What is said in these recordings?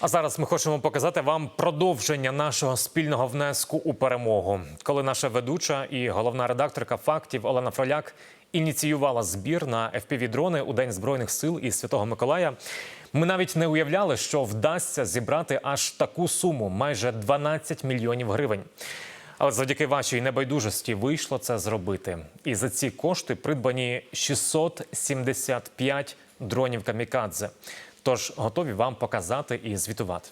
А зараз ми хочемо показати вам продовження нашого спільного внеску у перемогу, коли наша ведуча і головна редакторка фактів Олена Фроляк ініціювала збір на fpv дрони у День збройних сил і Святого Миколая. Ми навіть не уявляли, що вдасться зібрати аж таку суму майже 12 мільйонів гривень. Але завдяки вашій небайдужості вийшло це зробити. І за ці кошти придбані 675 дронів камікадзе. Тож готові вам показати і звітувати.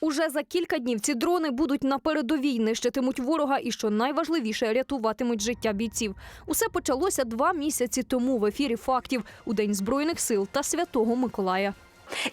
Уже за кілька днів ці дрони будуть на передовій, нищитимуть ворога і, що найважливіше, рятуватимуть життя бійців. Усе почалося два місяці тому в ефірі фактів у День Збройних сил та Святого Миколая.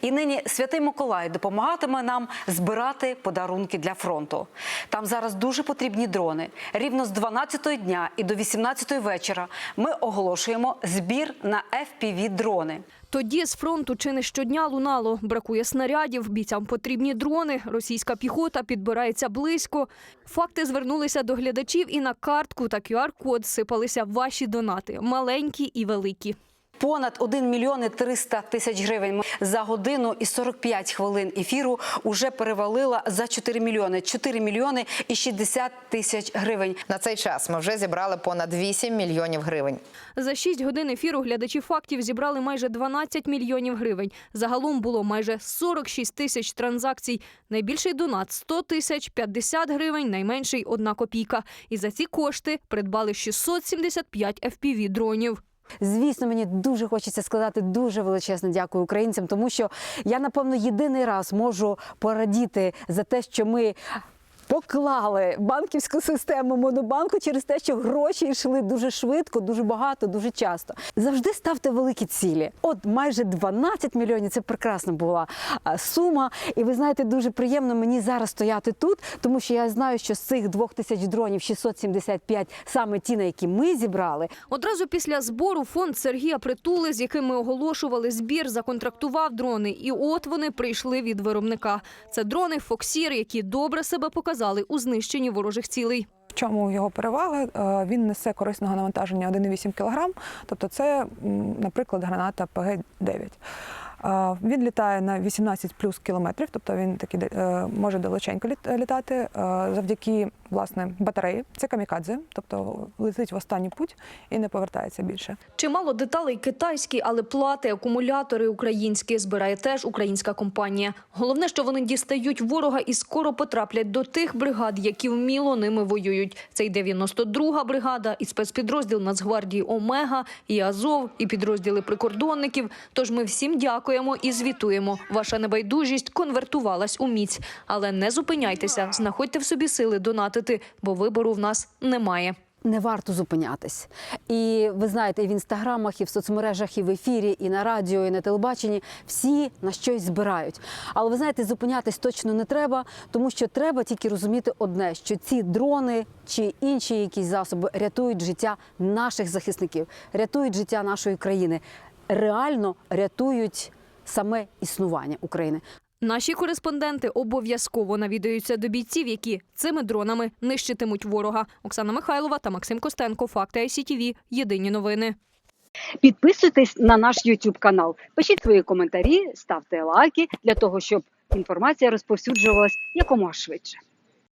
І нині святий Миколай допомагатиме нам збирати подарунки для фронту. Там зараз дуже потрібні дрони. Рівно з 12-ї дня і до 18-ї вечора ми оголошуємо збір на fpv дрони. Тоді з фронту чи не щодня лунало. Бракує снарядів, бійцям потрібні дрони. Російська піхота підбирається близько. Факти звернулися до глядачів і на картку та QR-код сипалися ваші донати маленькі і великі. Понад 1 мільйон і 300 тисяч гривень за годину і 45 хвилин ефіру уже перевалила за 4 мільйони. 4 мільйони і 60 тисяч гривень. На цей час ми вже зібрали понад 8 мільйонів гривень. За 6 годин ефіру глядачі фактів зібрали майже 12 мільйонів гривень. Загалом було майже 46 тисяч транзакцій. Найбільший донат 100 тисяч, 50 гривень, найменший – одна копійка. І за ці кошти придбали 675 FPV-дронів. Звісно, мені дуже хочеться сказати дуже величезне дякую українцям, тому що я напевно єдиний раз можу порадіти за те, що ми. Поклали банківську систему монобанку через те, що гроші йшли дуже швидко, дуже багато, дуже часто. Завжди ставте великі цілі. От майже 12 мільйонів це прекрасна була сума. І ви знаєте, дуже приємно мені зараз стояти тут, тому що я знаю, що з цих двох тисяч дронів 675 саме ті, на які ми зібрали, Одразу після збору фонд Сергія Притули, з яким ми оголошували збір, законтрактував дрони. І от вони прийшли від виробника. Це дрони Фоксір, які добре себе показали у знищенні ворожих цілей. В чому його перевага? Е, Він несе корисного навантаження 1,8 кг, тобто це, наприклад, граната ПГ-9. Е, Він літає на 18 плюс кілометрів, тобто він такий е, може далеченько літ- літати е, завдяки власне батареї. Це камікадзе, тобто летить в останній путь і не повертається більше. Чимало деталей китайські, але плати, акумулятори українські збирає теж українська компанія. Головне, що вони дістають ворога і скоро потраплять до тих бригад, які вміло ними воюють. Це й 92-га бригада, і спецпідрозділ Нацгвардії Омега, і Азов, і підрозділи прикордонників. Тож ми всім дякуємо і звітуємо. Ваша небайдужість конвертувалась у міць. Але не зупиняйтеся, знаходьте в собі сили донатити, бо вибору в нас немає. не варто зупинятись. І ви знаєте, і в інстаграмах, і в соцмережах, і в ефірі, і на радіо, і на телебаченні всі на щось збирають. Але ви знаєте, зупинятись точно не треба, тому що треба тільки розуміти одне: що ці дрони чи інші якісь засоби рятують життя наших захисників, рятують життя нашої країни, реально рятують саме існування України. Наші кореспонденти обов'язково навідаються до бійців, які цими дронами нищитимуть ворога. Оксана Михайлова та Максим Костенко. Факти ICTV. Єдині новини. Підписуйтесь на наш YouTube канал, пишіть свої коментарі, ставте лайки для того, щоб інформація розповсюджувалась якомога швидше.